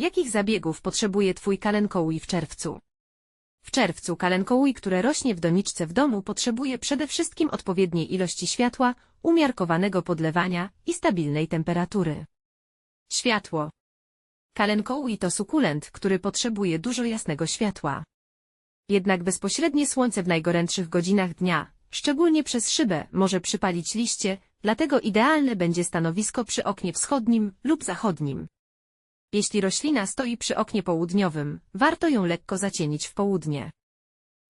Jakich zabiegów potrzebuje Twój kalenkołój w czerwcu? W czerwcu kalenkołój, które rośnie w doniczce w domu, potrzebuje przede wszystkim odpowiedniej ilości światła, umiarkowanego podlewania i stabilnej temperatury. Światło. Kalenkołój to sukulent, który potrzebuje dużo jasnego światła. Jednak bezpośrednie słońce w najgorętszych godzinach dnia, szczególnie przez szybę, może przypalić liście, dlatego idealne będzie stanowisko przy oknie wschodnim lub zachodnim. Jeśli roślina stoi przy oknie południowym, warto ją lekko zacienić w południe.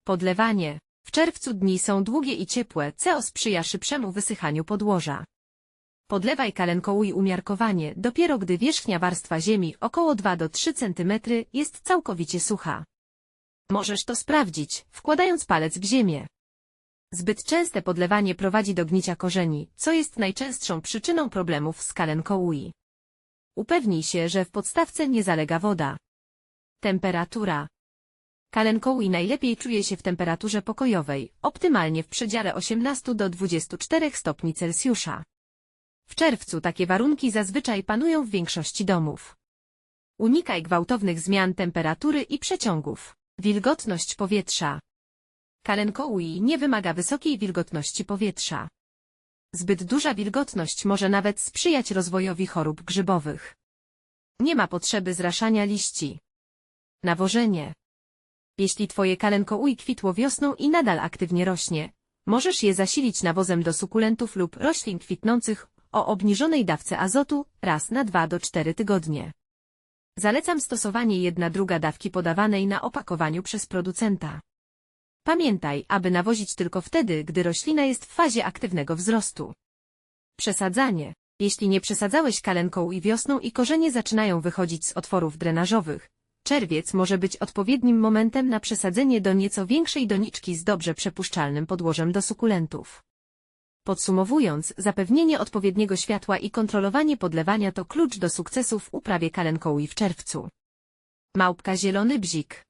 Podlewanie. W czerwcu dni są długie i ciepłe, co sprzyja szybszemu wysychaniu podłoża. Podlewaj kalenkołój umiarkowanie, dopiero gdy wierzchnia warstwa ziemi około 2 do 3 cm jest całkowicie sucha. Możesz to sprawdzić, wkładając palec w ziemię. Zbyt częste podlewanie prowadzi do gnicia korzeni, co jest najczęstszą przyczyną problemów z kalenkołui. Upewnij się, że w podstawce nie zalega woda. Temperatura. Kalenkołui najlepiej czuje się w temperaturze pokojowej, optymalnie w przedziale 18 do 24 stopni Celsjusza. W czerwcu takie warunki zazwyczaj panują w większości domów. Unikaj gwałtownych zmian temperatury i przeciągów. Wilgotność powietrza. Kalenkołui nie wymaga wysokiej wilgotności powietrza. Zbyt duża wilgotność może nawet sprzyjać rozwojowi chorób grzybowych. Nie ma potrzeby zraszania liści. Nawożenie. Jeśli twoje kalenkoui kwitło wiosną i nadal aktywnie rośnie, możesz je zasilić nawozem do sukulentów lub roślin kwitnących o obniżonej dawce azotu raz na 2 do 4 tygodnie. Zalecam stosowanie jedna druga dawki podawanej na opakowaniu przez producenta. Pamiętaj, aby nawozić tylko wtedy, gdy roślina jest w fazie aktywnego wzrostu. Przesadzanie. Jeśli nie przesadzałeś kalenką i wiosną i korzenie zaczynają wychodzić z otworów drenażowych, czerwiec może być odpowiednim momentem na przesadzenie do nieco większej doniczki z dobrze przepuszczalnym podłożem do sukulentów. Podsumowując, zapewnienie odpowiedniego światła i kontrolowanie podlewania to klucz do sukcesu w uprawie kalenkołi w czerwcu. Małpka zielony bzik